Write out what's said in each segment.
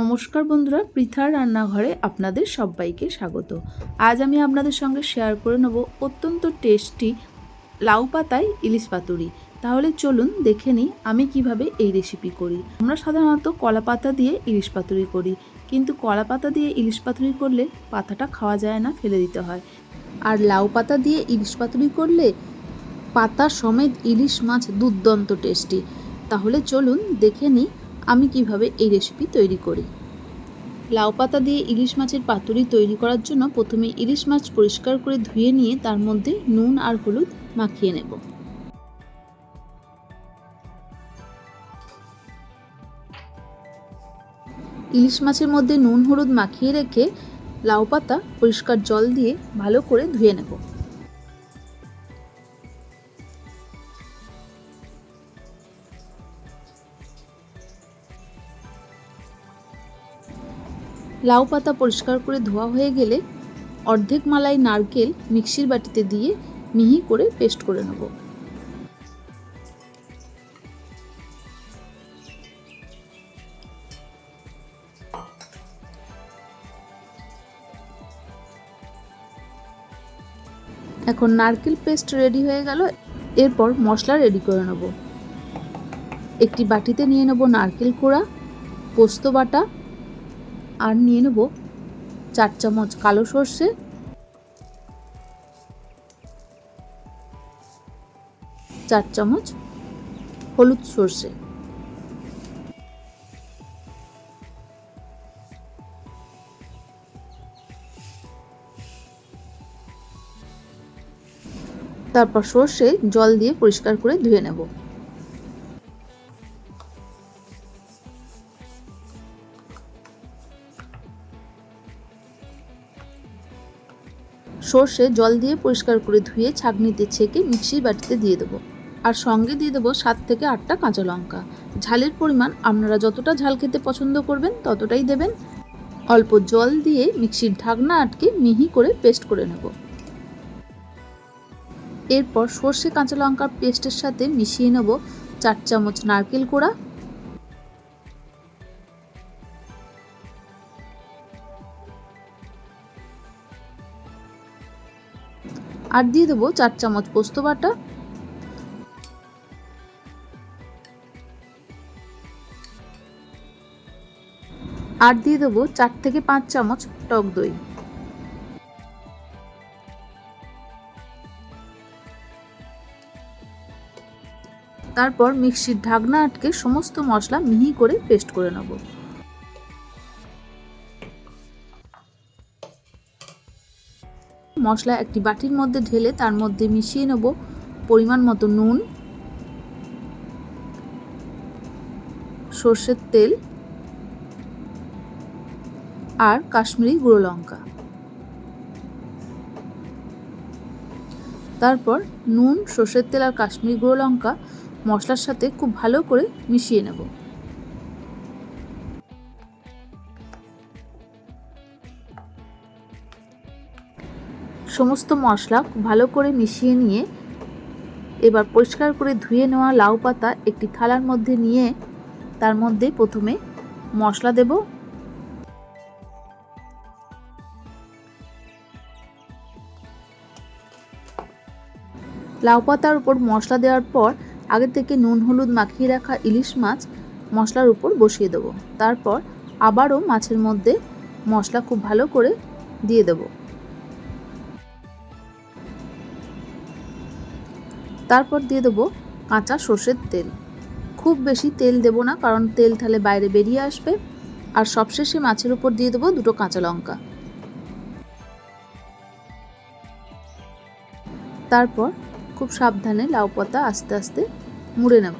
নমস্কার বন্ধুরা পৃথার রান্নাঘরে আপনাদের সবাইকে স্বাগত। আজ আমি আপনাদের সঙ্গে শেয়ার করে নেব অত্যন্ত টেস্টি লাউ পাতায় ইলিশ পাতুরি। তাহলে চলুন দেখে নিই আমি কীভাবে এই রেসিপি করি। আমরা সাধারণত কলা পাতা দিয়ে ইলিশ পাতুরি করি, কিন্তু কলা পাতা দিয়ে ইলিশ পাতুরি করলে পাতাটা খাওয়া যায় না, ফেলে দিতে হয়। আর লাউ পাতা দিয়ে ইলিশ পাতুরি করলে পাতা সমেত ইলিশ মাছ দুর্দান্ত টেস্টি তাহলে চলুন দেখে নিই আমি কীভাবে এই রেসিপি তৈরি করি? লাউ পাতা দিয়ে ইলিশ মাছের পাতুরি তৈরি করার জন্য প্রথমে ইলিশ মাছ পরিষ্কার করে ধুয়ে নিয়ে তার মধ্যে নুন আর হলুদ মাখিয়ে নেব। ইলিশ মাছের মধ্যে নুন, হলুদ মাখিয়ে রেখে লাউ পাতা পরিষ্কার জল দিয়ে ভালো করে ধুয়ে নেব। লাউ পাতা পরিষ্কার করে ধোয়া হয়ে গেলে অর্ধেক মালাই নারকেল মিক্সির বাটিতে দিয়ে মিহি করে পেস্ট করে নেব। এখন নারকেল পেস্ট রেডি হয়ে গেল, এরপর মশলা রেডি করে নেব। একটি বাটিতে নিয়ে নেব নারকেল কোড়া, পোস্ত বাটা আর নিয়ে নেব চার চামচ কালো সর্ষে। চার চামচ হলুদ সর্ষে। তারপর সর্ষে জল দিয়ে পরিষ্কার করে ধুয়ে নেব। সর্ষে জল দিয়ে পরিষ্কার করে ধুয়ে ছাঁকনিতে ছেঁকে মিক্সির বাটিতে দিয়ে দেবো। আর সঙ্গে দিয়ে দেবো সাত থেকে আটটা কাঁচা লঙ্কা। ঝালের পরিমাণ আপনারা যতটা ঝাল খেতে পছন্দ করবেন ততটাই দেবেন। অল্প জল দিয়ে মিক্সির ঢাকনা আটকে মিহি করে পেস্ট করে নেব। এরপর সর্ষে কাঁচা লঙ্কার পেস্টের সাথে মিশিয়ে নেব চার চামচ নারকেল কোড়া আর দিয়ে দেবো চার চামচ পোস্ত বাটা। আর দিয়ে দেবো চার থেকে পাঁচ চামচ টক দই। তারপর মিক্সির ঢাকনা আটকে সমস্ত মশলা মিহি করে পেস্ট করে নেব। মশলা একটি বাটির মধ্যে ঢেলে তার মধ্যে মিশিয়ে নেব পরিমাণ মতো নুন, সর্ষের তেল আর কাশ্মীরি গুঁড়ো লঙ্কা। তারপর নুন, সর্ষের তেল আর কাশ্মীরি গুঁড়ো লঙ্কা মশলার সাথে খুব ভালো করে মিশিয়ে নেব। সমস্ত মশলা ভালো করে মিশিয়ে নিয়ে এবার পরিষ্কার করে ধুয়ে নেওয়া লাউ পাতা একটি থালার মধ্যে নিয়ে তার মধ্যে প্রথমে মশলা দেব। লাউ পাতার উপর মশলা দেওয়ার পর আগে থেকে নুন, হলুদ মাখিয়ে রাখা ইলিশ মাছ মশলার উপর বসিয়ে দেবো। তারপর আবারও মাছের মধ্যে মশলা খুব ভালো করে দিয়ে দেব। তারপর দিয়ে দেবো কাঁচা সর্ষের তেল। খুব বেশি তেল দেব না, কারণ তেল তাহলে বাইরে বেরিয়ে আসবে। আর সবশেষে মাছের উপর দিয়ে দেবো দুটো কাঁচা লঙ্কা। তারপর খুব সাবধানে লাউ পাতা আস্তে আস্তে মুড়ে নেব।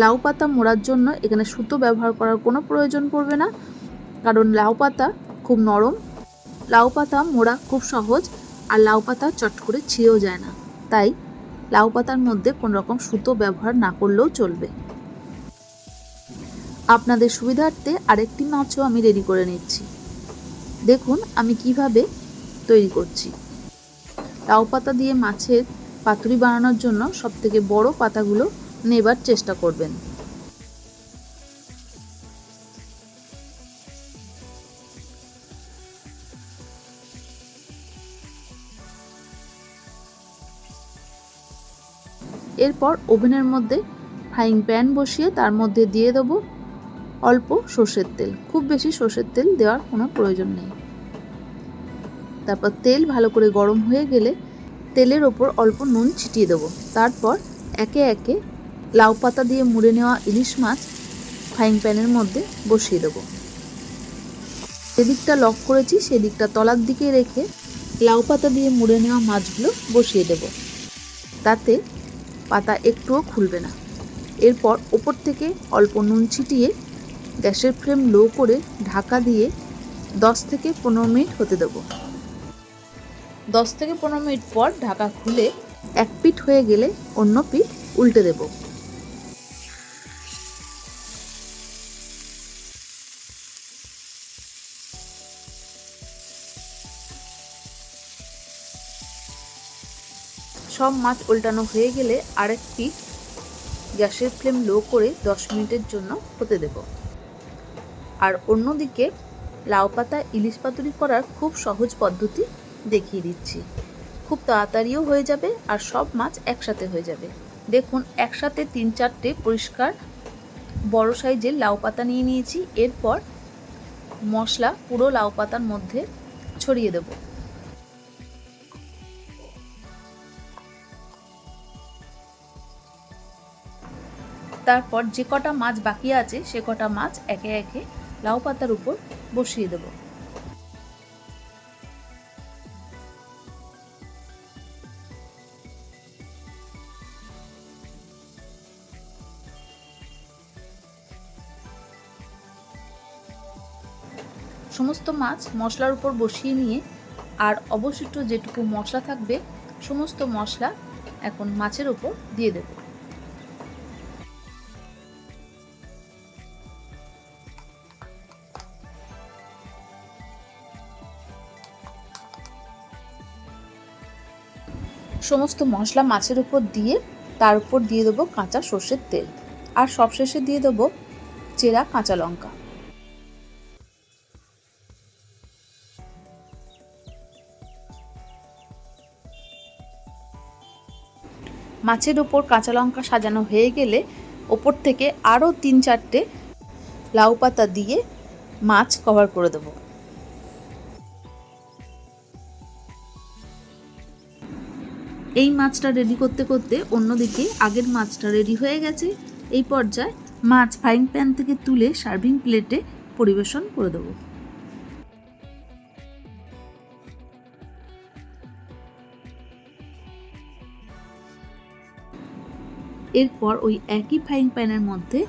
লাউ পাতা মোড়ার জন্য এখানে সুতো ব্যবহার করার কোনো প্রয়োজন পড়বে না, কারণ লাউ পাতা খুব নরম লাউ পাতা মোড়া খুব সহজ আর লাউ পাতা চট করে ছিঁড়েও যায় না। তাই লাউ পাতার মধ্যে কোনো রকম সুতো ব্যবহার না করলেও চলবে। আপনাদের সুবিধার্থে আরেকটি মাছও আমি রেডি করে নিচ্ছি। দেখুন আমি কীভাবে তৈরি করছি। লাউ পাতা দিয়ে মাছের পাতুরি বানানোর জন্য সবথেকে বড় পাতাগুলো নেবার চেষ্টা করবেন। এরপর ওভেনের মধ্যে ফ্রাইং প্যান বসিয়ে তার মধ্যে দিয়ে দেবো অল্প সর্ষের তেল। খুব বেশি সর্ষের তেল দেওয়ার কোনো প্রয়োজন নেই। তারপর তেল ভালো করে গরম হয়ে গেলে তেলের ওপর অল্প নুন ছিটিয়ে দেবো। তারপর একে একে লাউ পাতা দিয়ে মুড়ে নেওয়া ইলিশ মাছ ফ্রাইং প্যানের মধ্যে বসিয়ে দেবো। যেদিকটা লক করেছি সেদিকটা তলার দিকে রেখে লাউ পাতা দিয়ে মুড়ে নেওয়া মাছগুলো বসিয়ে দেব। তাতে পাতা একটুও খুলবে না। এরপর ওপর থেকে অল্প নুন ছিটিয়ে গ্যাসের ফ্লেম লো করে ঢাকা দিয়ে দশ থেকে পনেরো মিনিট হতে দেব। দশ থেকে পনেরো মিনিট পর ঢাকা খুলে এক পিঠ হয়ে গেলে অন্য পিঠ উল্টে দেব। সব মাছ উল্টানো হয়ে গেলে আরেকটি গ্যাসের ফ্লেম লো করে দশ মিনিটের জন্য হতে দেব। আর অন্যদিকে লাউ পাতা, ইলিশ পাতুরি করার খুব সহজ পদ্ধতি দেখিয়ে দিচ্ছি। খুব তাড়াতাড়িও হয়ে যাবে আর সব মাছ একসাথে হয়ে যাবে। দেখুন, একসাথে তিন চারটে পরিষ্কার বড় সাইজের লাউ পাতা নিয়ে নিয়েছি। এরপর মশলা পুরো লাউ পাতার মধ্যে ছড়িয়ে দেব। তারপর যে কটা মাছ বাকি আছে, সে কটা মাছ একে একে লাউ পাতার উপর বসিয়ে দেবো। সমস্ত মাছ মশলার উপর বসিয়ে নিয়ে, আর অবশিষ্ট যেটুকু মশলা থাকবে, সমস্ত মশলা এখন মাছের উপর দিয়ে দেব। সমস্ত মশলা মাছের উপর দিয়ে, তার উপর দিয়ে দেবো কাঁচা সর্ষের তেল। আর সবশেষে দিয়ে দেবো চেরা কাঁচা লঙ্কা। মাছের ওপর কাঁচা লঙ্কা সাজানো হয়ে গেলে, ওপর থেকে আরও তিন চারটে লাউ পাতা দিয়ে মাছ কভার করে দেবো। এই মাছটা রেডি করতে করতে অন্যদিকে আগের মাছটা রেডি হয়ে গেছে। এই পর্যায়ে মাছ ফ্রাইং প্যান থেকে তুলে সার্ভিং প্লেটে পরিবেশন করে দেবো। এরপর ওই একই ফ্রাইং প্যানের মধ্যে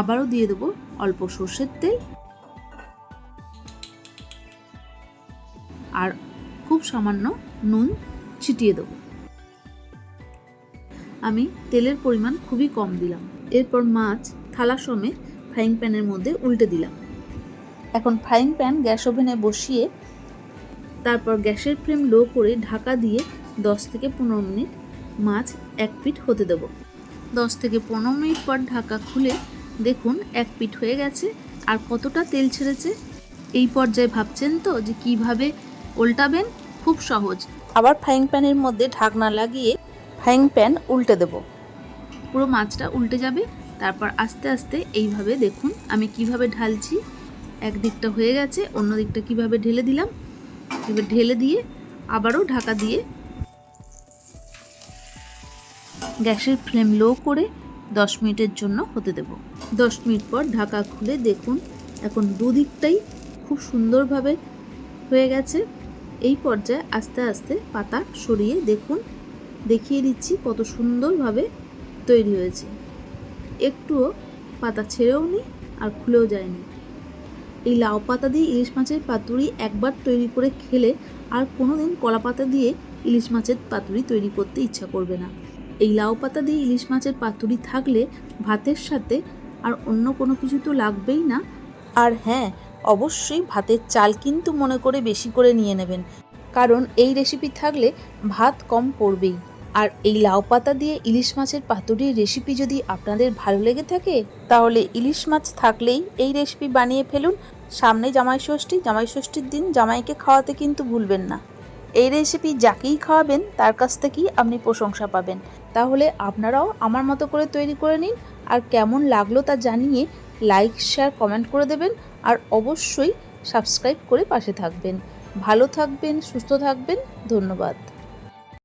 আবারও দিয়ে দেবো অল্প সর্ষের তেল। আর খুব সামান্য নুন ছিটিয়ে দেবো। আমি তেলের পরিমাণ খুবই কম দিলাম। এরপর মাছ, থালা সমেত ফ্রাইং প্যানের মধ্যে উল্টে দিলাম। এখন ফ্রাইং প্যান গ্যাস ওভেনে বসিয়ে তারপর গ্যাসের ফ্লেম লো করে ঢাকা দিয়ে দশ থেকে পনেরো মিনিট মাছ এক পিঠ হতে দেবো। দশ থেকে পনেরো মিনিট পর ঢাকা খুলে দেখুন এক পিঠ হয়ে গেছে আর কতটা তেল ছেড়েছে। এই পর্যায়ে ভাবছেন তো যে কীভাবে উল্টাবেন খুব সহজ। আবার ফ্রাইং প্যানের মধ্যে ঢাকনা লাগিয়ে ফ্রাইং প্যান উল্টে দেব। পুরো মাছটা উল্টে যাবে, তারপর আস্তে আস্তে এইভাবে দেখুন আমি কীভাবে ঢালছি। এক দিকটা হয়ে গেছে অন্য দিকটা কীভাবে ঢেলে দিলাম। এবার ঢেলে দিয়ে আবারও ঢাকা দিয়ে গ্যাসের ফ্লেম লো করে দশ মিনিটের জন্য হতে দেব। দশ মিনিট পর ঢাকা খুলে দেখুন এখন দুদিকটাই খুব সুন্দরভাবে হয়ে গেছে। এই পর্যায়ে আস্তে আস্তে পাতা সরিয়ে দেখুন দেখিয়ে দিচ্ছি কত সুন্দরভাবে তৈরি হয়েছে। একটুও পাতা ছেড়েও নি আর খুলেও যায়নি। এই লাউ পাতা দিয়ে ইলিশ মাছের পাতুরি একবার তৈরি করে খেলে আর কোনো দিন কলা পাতা দিয়ে ইলিশ মাছের পাতুরি তৈরি করতে ইচ্ছা করবে না। এই লাউ পাতা দিয়ে ইলিশ মাছের পাতুরি থাকলে ভাতের সাথে আর অন্য কোনো কিছু তো লাগবেই না। আর হ্যাঁ অবশ্যই ভাতের চাল কিন্তু মনে করে বেশি করে নিয়ে নেবেন। কারণ এই রেসিপি থাকলে ভাত কম পড়বেই। আর এই লাউ পাতা দিয়ে ইলিশ মাছের পাতুরির রেসিপি যদি আপনাদের ভালো লেগে থাকে, তাহলে ইলিশ মাছ থাকলেই এই রেসিপি বানিয়ে ফেলুন। সামনে জামাই ষষ্ঠী, জামাই ষষ্ঠীর দিন জামাইকে খাওয়াতে কিন্তু ভুলবেন না। এই রেসিপি যাকেই খাওয়াবেন, তার কাছ থেকেই আপনি প্রশংসা পাবেন। তাহলে আপনারাও আমার মতো করে তৈরি করে নিন। আর কেমন লাগল তা জানিয়ে লাইক শেয়ার কমেন্ট করে দেবেন। আর অবশ্যই সাবস্ক্রাইব করে পাশে থাকবেন। ভালো থাকবেন, সুস্থ থাকবেন। ধন্যবাদ।